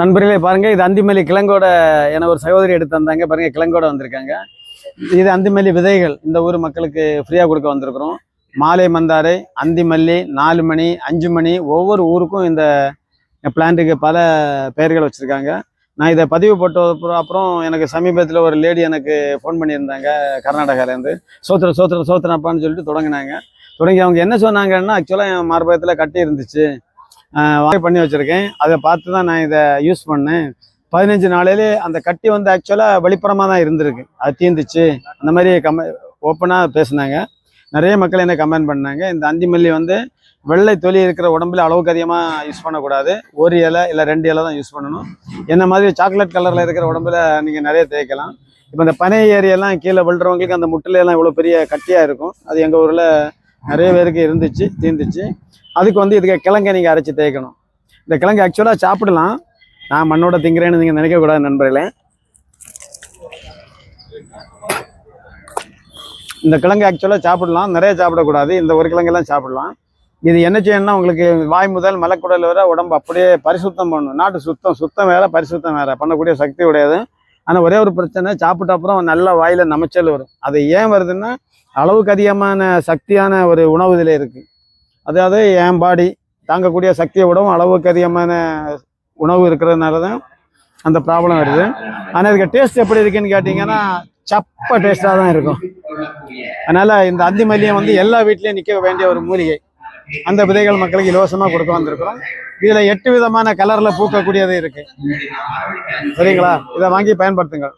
நண்பர்களே பாருங்க இது அந்திமல்லி கிழங்கோட என ஒரு சகோதரி எடுத்து வந்தாங்க பாருங்க கிழங்கோட வந்திருக்காங்க. இது அந்திமல்லி விதைகள். இந்த ஊர் மக்களுக்கு ஃப்ரீயா கொடுக்க வந்திருக்கிறோம். மாலை மந்தாரை அந்திமல்லி நாலு மணி அஞ்சு மணி ஒவ்வொரு ஊருக்கும் இந்த பிளான்ட்டுக்கு பல பெயர்கள் வச்சிருக்காங்க. நான் இதை பதிவு போட்ட அப்புறம் எனக்கு சமீபத்தில் ஒரு லேடி எனக்கு ஃபோன் பண்ணியிருந்தாங்க கர்நாடகாலேருந்து சோத்திர சோத்திர சோத்திரப்பான்னு சொல்லிட்டு தொடங்கினாங்க. தொடங்கி அவங்க என்ன சொன்னாங்கன்னா ஆக்சுவலாக என் மார்பகத்தில் கட்டி இருந்துச்சு. வாங்கி பண்ணி வச்சுருக்கேன். அதை பார்த்து தான் நான் இதை யூஸ் பண்ணேன். பதினஞ்சு நாளையிலே அந்த கட்டி வந்து ஆக்சுவலாக வெளிப்புறமாக தான் இருந்திருக்கு. அது தீர்ந்துச்சு அந்த மாதிரி கம ஓப்பனாக பேசுனாங்க. நிறைய மக்கள் என்ன கமெண்ட் பண்ணாங்க இந்த அந்திமல்லி வந்து வெள்ளை தொலி இருக்கிற உடம்புல அளவுக்கு அதிகமாக யூஸ் பண்ணக்கூடாது. ஒரு இலை இல்லை ரெண்டு இலை தான் யூஸ் பண்ணணும். என்ன மாதிரி சாக்லேட் கலரில் இருக்கிற உடம்புல நீங்கள் நிறைய தேய்க்கலாம். இப்போ இந்த பனை ஏரியெல்லாம் கீழே விழுறவங்களுக்கு அந்த முட்டிலையெல்லாம் எல்லாம் இவ்வளோ பெரிய கட்டியாக இருக்கும். அது எங்கள் ஊரில் நிறைய பேருக்கு இருந்துச்சு தீர்ந்துச்சு. அதுக்கு வந்து இதுக்கு கிழங்கை நீங்கள் அரைச்சி தேய்க்கணும். இந்த கிழங்கு ஆக்சுவலாக சாப்பிடலாம். நான் மண்ணோட திங்கிறேன்னு நீங்கள் நினைக்கக்கூடாது நண்பர்களே. இந்த கிழங்கு ஆக்சுவலாக சாப்பிடலாம். நிறைய சாப்பிடக்கூடாது. இந்த ஒரு கிழங்கெல்லாம் சாப்பிடலாம். இது என்ன செய்யணும்னா உங்களுக்கு வாய் முதல் மலக்குடல் வர உடம்பு அப்படியே பரிசுத்தம் பண்ணணும் நாட்டு சுத்தம் சுத்தம் வேற பரிசுத்தம் வேற. பண்ணக்கூடிய சக்தி உடையது. ஆனால் ஒரே ஒரு பிரச்சனை சாப்பிட்ட அப்புறம் நல்லா வாயில நமைச்சல் வரும். அது ஏன் வருதுன்னா அளவுக்கு அதிகமான சக்தியான ஒரு உணவு இதில் இருக்குது அதாவது என் பாடி தாங்கக்கூடிய சக்தியை விடவும் அளவுக்கு அதிகமான உணவு இருக்கிறதுனால தான் அந்த ப்ராப்ளம் வருது. ஆனால் இதுக்கு டேஸ்ட் எப்படி இருக்குன்னு கேட்டிங்கன்னா சப்ப டேஸ்ட்டாக தான் இருக்கும். அதனால் இந்த அந்தி மல்லியம் வந்து எல்லா வீட்லேயும் நிற்க வேண்டிய ஒரு மூலிகை. அந்த விதைகள் மக்களுக்கு இலவசமாக கொடுக்க வந்திருக்கிறோம். இதில் எட்டு விதமான கலரில் பூக்கக்கூடியது இருக்கு. சரிங்களா? இதை வாங்கி பயன்படுத்துங்கள்.